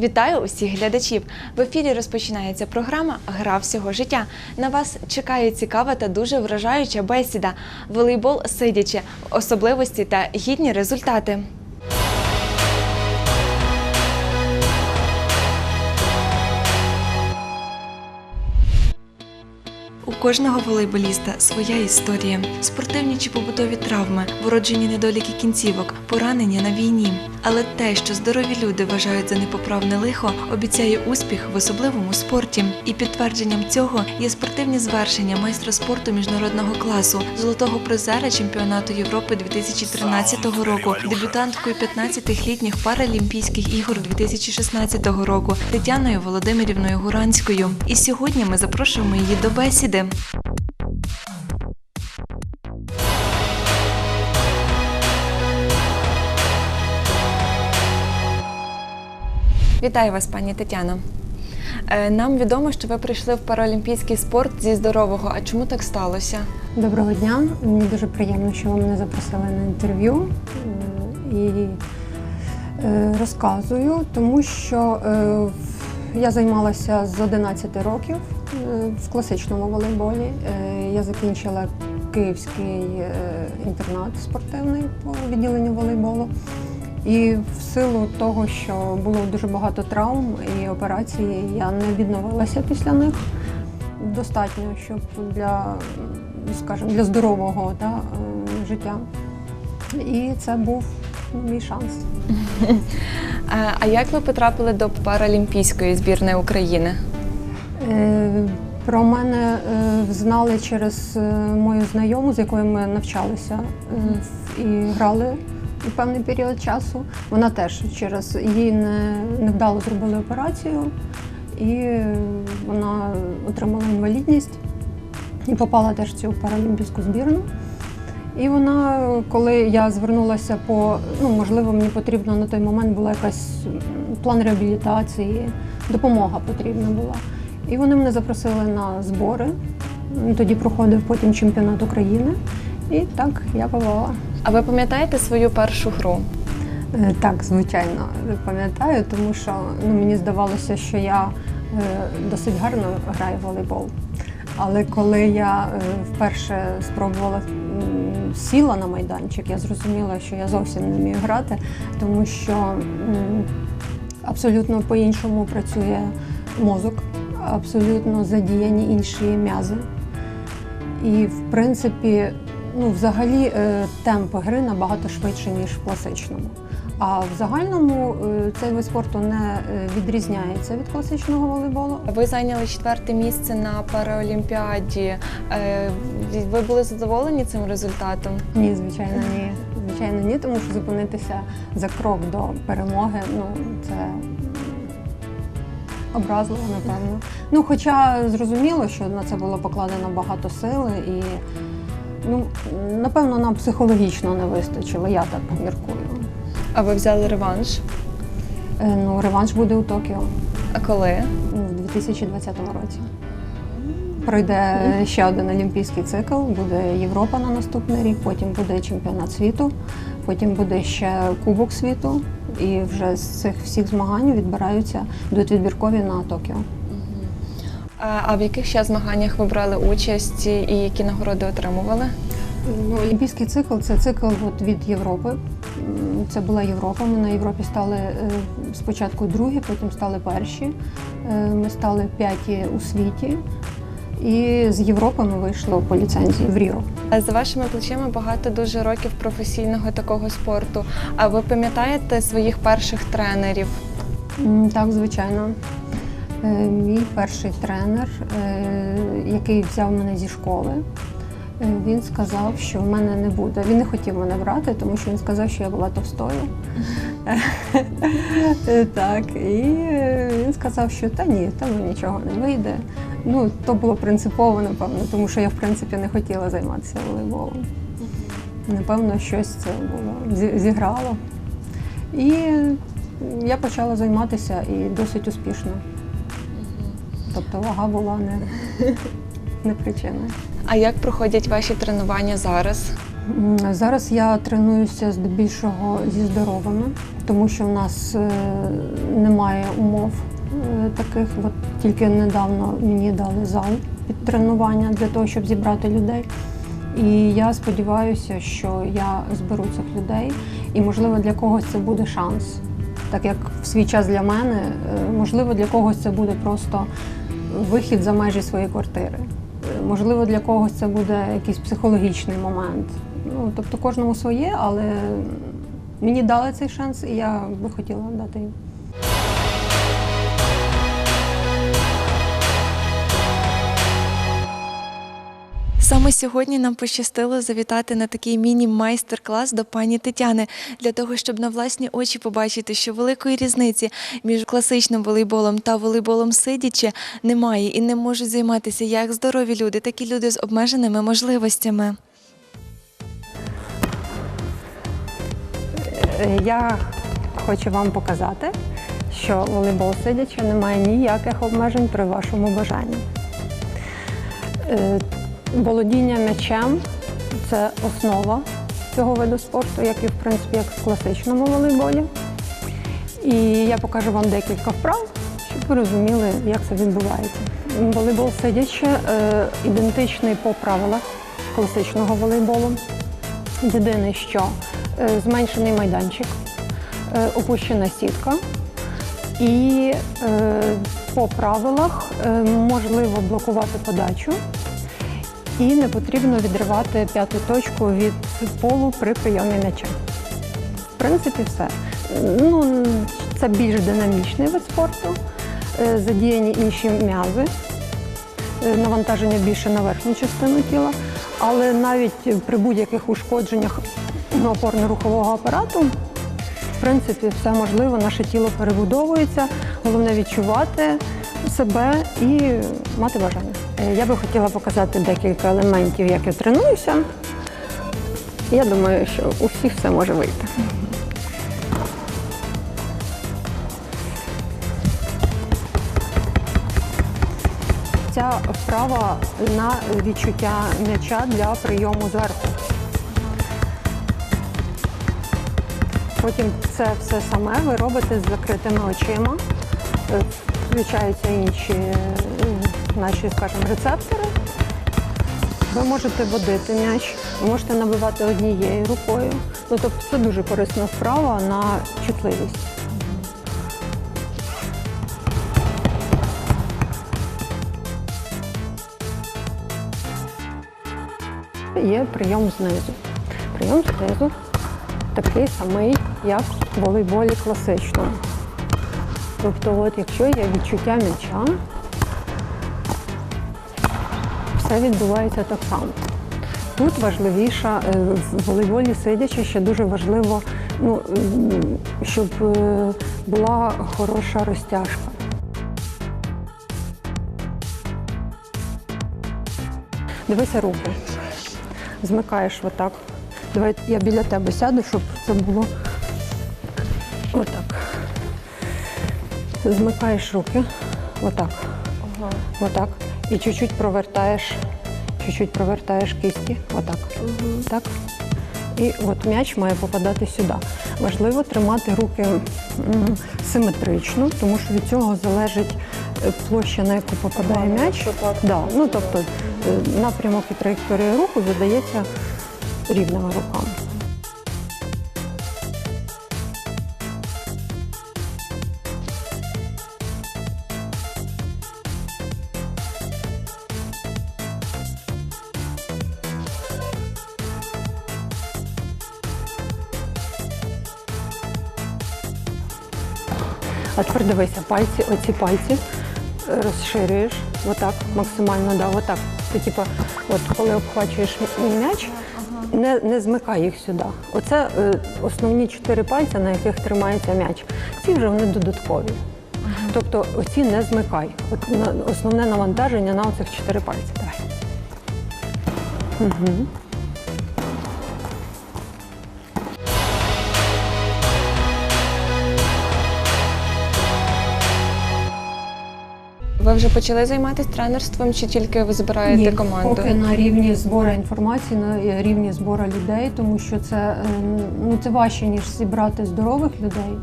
Вітаю усіх глядачів! В ефірі розпочинається програма Гра всього життя. На вас чекає цікава та дуже вражаюча бесіда. Волейбол сидячи, особливості та гідні результати. Кожного волейболіста своя історія, спортивні чи побутові травми, вроджені недоліки кінцівок, поранення на війні. Але те, що здорові люди вважають за непоправне лихо, обіцяє успіх в особливому спорті. І підтвердженням цього є спортивні звершення майстра спорту міжнародного класу, золотого призера чемпіонату Європи 2013 року, дебютанткою 15-літніх паралімпійських ігор 2016 року Тетяною Володимирівною Гуранською. І сьогодні ми запрошуємо її до бесіди. Вітаю вас, пані Тетяно. Е, Нам відомо, що ви прийшли в паралімпійський спорт зі здорового. А чому так сталося? Доброго дня. Мені дуже приємно, що ви мене запросили на інтерв'ю Е, і е, розказую, тому що я займалася з 11 років в класичному волейболі. Е, Я закінчила київський е, інтернат спортивний по відділенню волейболу. І в силу того, що було дуже багато травм і операцій, я не відновилася після них достатньо, щоб для, скажімо, для здорового та, е, життя. І це був мій шанс. А як ви потрапили до паралімпійської збірної України? Е, Про мене е, знали через е, мою знайому, з якою ми навчалися і грали у певний період часу. Вона теж через не, невдало зробили операцію, і вона отримала інвалідність і попала теж в цю паралімпійську збірну. І вона, коли я звернулася по, ну можливо, мені потрібно на той момент була якась план реабілітації, допомога потрібна була. І вони мене запросили на збори. Тоді проходив потім чемпіонат України. І так я попала. А ви пам'ятаєте свою першу гру? Е, Так, звичайно, пам'ятаю, тому що ну, мені здавалося, що я е, досить гарно граю в волейбол. Але коли я е, вперше спробувала сіла на майданчик, я зрозуміла, що я зовсім не вмію грати, тому що абсолютно по-іншому працює мозок, абсолютно задіяні інші м'язи. І в принципі, ну, взагалі е, темп гри набагато швидше, ніж в класичному. А в загальному е, цей вид спорту не е, відрізняється від класичного волейболу. Ви зайняли четверте місце на параолімпіаді. Ви були задоволені цим результатом? Ні, звичайно, ні. Звичайно, ні, тому що зупинитися за крок до перемоги, ну це образливо, напевно. Ну, хоча зрозуміло, що на це було покладено багато сили і. Ну, напевно, нам психологічно не вистачило, я так міркую. А ви взяли реванш? Е, Ну, реванш буде у Токіо А коли? ну, в 2020 році. Пройде ще один олімпійський цикл, буде Європа на наступний рік, потім буде чемпіонат світу, потім буде ще Кубок світу. І вже з цих всіх змагань відбираються, будуть відбіркові на Токіо. А, а в яких ще змаганнях ви брали участь і які нагороди отримували? Ну, Олімпійський цикл це цикл от від Європи. Це була Європа. Ми на Європі стали е, спочатку другі, потім стали перші. Е, Ми стали п'яті у світі. І з Європи ми вийшли по ліцензії в Ріо. За вашими плечима багато дуже років професійного такого спорту. А ви пам'ятаєте своїх перших тренерів? Так, звичайно. Е, Мій перший тренер, е, який взяв мене зі школи, е, він сказав, що в мене не буде. Він не хотів мене брати, тому що він сказав, що я була товстою. Так, і він сказав, що та ні, там нічого не вийде. Ну, то було принципово, напевно, тому що я, в принципі, не хотіла займатися волейболом. Напевно, щось це було зіграло. І я почала займатися і досить успішно. Тобто вага була не, не причиною. А як проходять ваші тренування зараз? Зараз я тренуюся здебільшого зі здоровими, тому що в нас е, немає умов таких. От тільки недавно мені дали зал під тренування для того, щоб зібрати людей. І я сподіваюся, що я зберу цих людей, і можливо для когось це буде шанс. Так як в свій час для мене, е, можливо, для когось це буде просто вихід за межі своєї квартири. Е, Можливо, для когось це буде якийсь психологічний момент. Ну, тобто кожному своє, але мені дали цей шанс, і я би хотіла дати їм. Саме сьогодні нам пощастило завітати на такий міні-майстер-клас до пані Тетяни для того, щоб на власні очі побачити, що великої різниці між класичним волейболом та волейболом сидячи немає і не можуть займатися як здорові люди, так і люди з обмеженими можливостями. Е, Я хочу вам показати, що волейбол сидячи не має ніяких обмежень при вашому бажанні. Володіння м'ячем це основа цього виду спорту, як і в принципі як в класичному волейболі. І я покажу вам декілька вправ, щоб ви розуміли, як це відбувається. Волейбол сидячи е, ідентичний по правилах класичного волейболу. Єдине, що е, зменшений майданчик, е, опущена сітка, і по правилах можливо блокувати подачу, і не потрібно відривати п'яту точку від полу при прийомі м'яча. В принципі, все. Ну, це більш динамічний вид спорту, е, задіяні інші м'язи, е, навантаження більше на верхню частину тіла, але навіть при будь-яких ушкодженнях опорно-рухового апарату, в принципі, все можливо, наше тіло перебудовується. Головне відчувати себе і мати бажання. Е, Я би хотіла показати декілька елементів, як я тренуюся. Я думаю, що у всіх все може вийти. Ця вправа на відчуття м'яча для прийому зверху. Потім це все саме ви робите з закритими очима. Е, Включаються інші наші, скажімо, рецептори. Ви можете водити м'яч, ви можете набивати однією рукою. Ну, тобто це дуже корисна вправа на чутливість. Є прийом знизу. Прийом знизу такий самий, як в волейболі класичному. Тобто, от, якщо є відчуття м'яча, все відбувається так само. Тут важливіша е, в волейболі сидячи, ще дуже важливо, ну, щоб е, була хороша розтяжка. Дивися руки. Змикаєш отак. Давай я біля тебе сяду, щоб це було отак. Змикаєш руки. Отак. Отак. І чуть-чуть провертаєш, чуть-чуть провертаєш кисті. Отак. Так. І от м'яч має попадати сюди. Важливо тримати руки симетрично, тому що від цього залежить е, площа, на яку попадає м'яч. Да. Ну, тобто е, напрямок і траєкторія руху задається рівними руками. А тепер дивися, пальці, оці пальці е, розширюєш, отак, максимально, да, отак. Ти типу, от коли обхвачуєш м'яч, не, не змикай їх сюди. Оце е, основні чотири пальця, на яких тримається м'яч. Ці вже вони додаткові. Тобто оці не змикай. От на, основне навантаження на оцих чотири пальці. Давай. Угу. Ви вже почали займатися тренерством чи тільки ви збираєте Ні, команду? Поки на рівні збору інформації, на рівні збору людей, тому що це, е, ну, це важче, ніж зібрати здорових людей.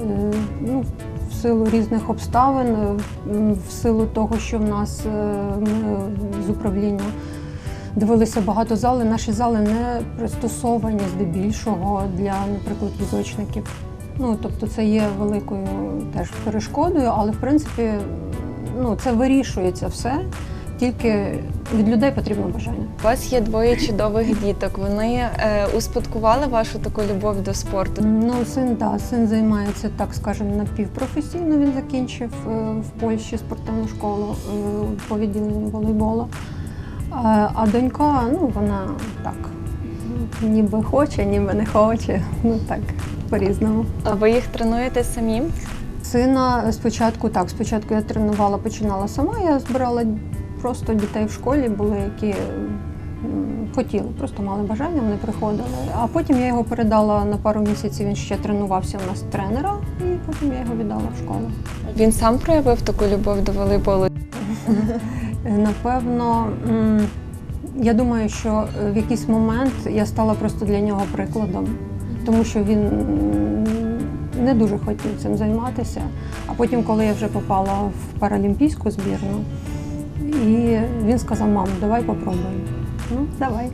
Е, Ну, в силу різних обставин, е, в силу того, що в нас е, ми з управління дивилися багато зали, наші зали не пристосовані здебільшого для, наприклад, візочників. Ну, тобто це є великою теж перешкодою, але в принципі ну, це вирішується все. Тільки від людей потрібно бажання. У вас є двоє чудових діток. Вони е, успадкували вашу таку любов до спорту. Ну, син, да, син займається, так скажемо, напівпрофесійно. Він закінчив е, в Польщі спортивну школу е, по відділенню волейболу. А, а донька, ну, вона так, ніби хоче, ніби не хоче. Ну так, по-різному. А ви їх тренуєте самі? Сина спочатку так, спочатку я тренувала, починала сама. Я збирала просто дітей в школі, були, які хотіли, просто мали бажання, вони приходили. А потім я його передала на пару місяців. Він ще тренувався у нас тренера, і потім я його віддала в школу. Він сам проявив таку любов до волейболу. Напевно, я думаю, що в якийсь момент я стала просто для нього прикладом, тому що він не дуже хотів цим займатися. А потім, коли я вже попала в паралімпійську збірну, і він сказав: мам, давай попробуємо. Ну, давай.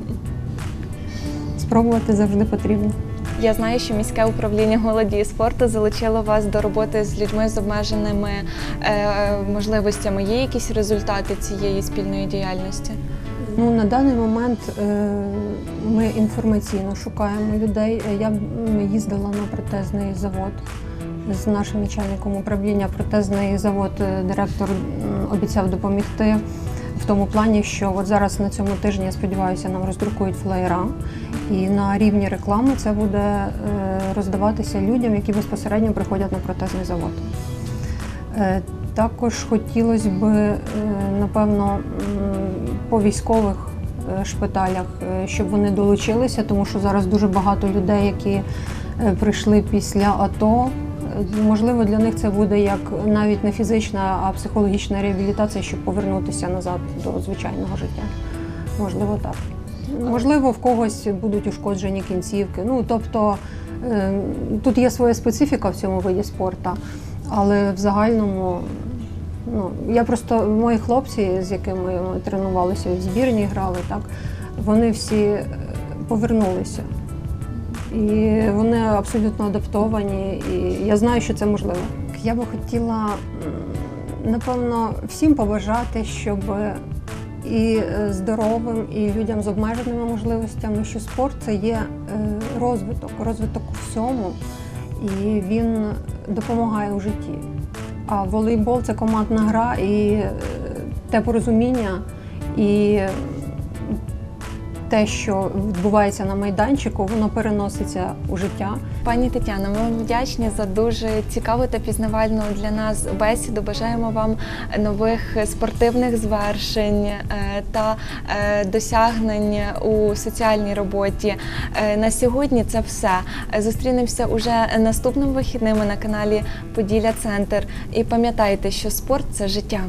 Спробувати завжди потрібно. Я знаю, що міське управління молоді і спорту залучило вас до роботи з людьми з обмеженими е, можливостями. Є якісь результати цієї спільної діяльності? Ну, на даний момент е, ми інформаційно шукаємо людей. Я їздила на протезний завод з нашим начальником управління. Протезний завод е, директор обіцяв допомогти в тому плані, що от зараз на цьому тижні, я сподіваюся, нам роздрукують флеєра. І на рівні реклами це буде е, роздаватися людям, які безпосередньо приходять на протезний завод. Також хотілося б, напевно, по військових е, шпиталях, е, щоб вони долучилися, тому що зараз дуже багато людей, які е, прийшли після АТО. Можливо, для них це буде як навіть не фізична, а психологічна реабілітація, щоб повернутися назад до звичайного життя. Можливо, так. Можливо, в когось будуть ушкоджені кінцівки. Ну тобто тут є своя специфіка в цьому виді спорту, але в загальному. Ну, я просто мої хлопці, з якими ми тренувалися в збірні, грали, так вони всі е, повернулися. І вони абсолютно адаптовані, і я знаю, що це можливо. Я би хотіла, напевно, всім побажати, щоб і е, здоровим, і людям з обмеженими можливостями, що спорт це є е, розвиток, розвиток у всьому, і він допомагає у житті. А волейбол це командна гра і е, те порозуміння, і те, що відбувається на майданчику, воно переноситься у життя. Пані Тетяно, ми вам вдячні за дуже цікаву та пізнавальну для нас бесіду. Бажаємо вам нових спортивних звершень е, та е, досягнень у соціальній роботі. Е, На сьогодні це все. Зустрінемося уже наступними вихідними на каналі Поділля Центр. І пам'ятайте, що спорт це життя.